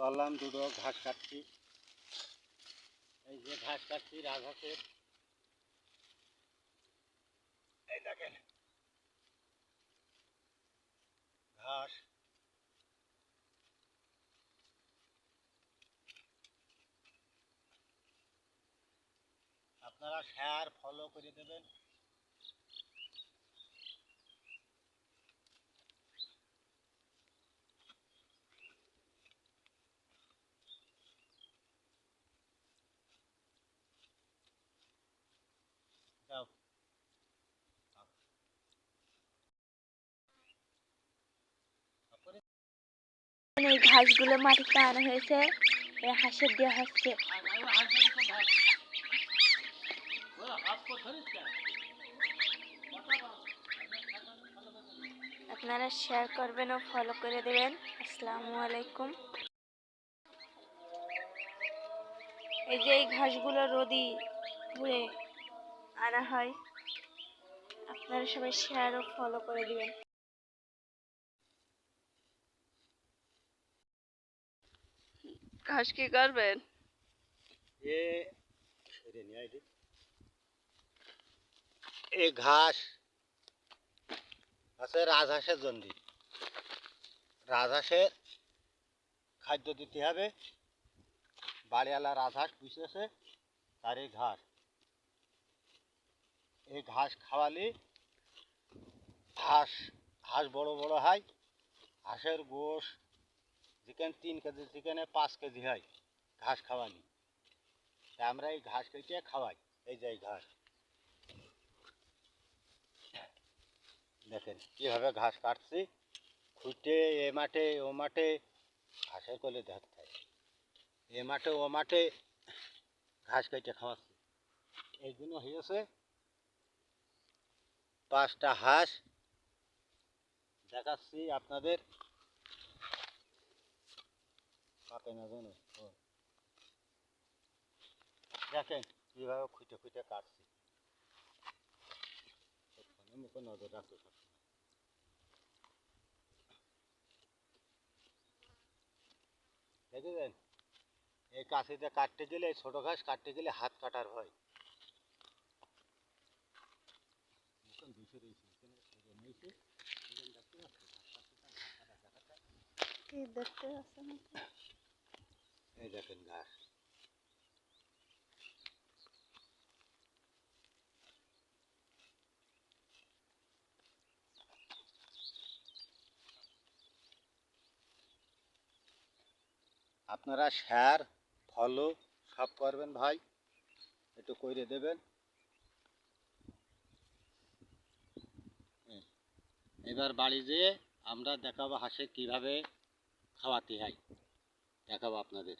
চললাম দুটো ঘাস কাটছি। এই যে ঘাস কাটছি রাজহাঁসের এই দেখেন। ঘাস। আপনারা শেয়ার ফলো করে দেবেন। তারপরে এই ঘাসগুলো মাটিতে আনা হয়েছে। এই হাঁসের দেওয়া হচ্ছে। আপনারা শেয়ার করবেন ও ফলো করে দেবেন। আসসালামু আলাইকুম। এই যে এই ঘাসগুলো রোদি ঘুরে আনা হয়। আপনারা সবাই শেয়ার ও ফলো করে দিবেন। ঘাস কি করবেন এ ঘাস। আছে রাজহাঁসের জন্য রাজহাঁসের খাদ্য দিতে হবে। বাড়িওয়ালা রাজহাঁস পুষেছে তার এই ঘাস। এই ঘাস খাওয়ালে হাঁস হাঁস বড় বড় হয় হাঁসের গোশ চিকেন তিন কেজি চিকেনে পাঁচ কেজি হয় ঘাস খাওয়ালি আমরা এই ঘাস কেটে খাওয়াই, এই যে ঘাস। দেখেন কীভাবে ঘাস কাটছি, খুঁটে এ মাঠে, ও মাঠে, ঘাসের কোলে ধরতে হয়। এ মাঠে, ও মাঠে ঘাস কেটে খাওয়াচ্ছি। এইগুলো হয়েছে পাঁচটা হাঁস দেখাচ্ছি আপনাদের। দেখেন কীভাবে খুঁটে খুঁটে কাটছি। নজর রাখতে দেখেছেন? এই কাশিতে কাটতে গেলে ছোটো ঘাস কাটতে গেলে হাত কাটার ভয় মুখে আপনারা শেয়ার ফলো সব করবেন ভাই। একটু করে দেবেন। এবার বাড়ি যেয়ে আমরা দেখাবো হাঁসে কীভাবে খাওয়াতে হয়। দেখাবো আপনাদের।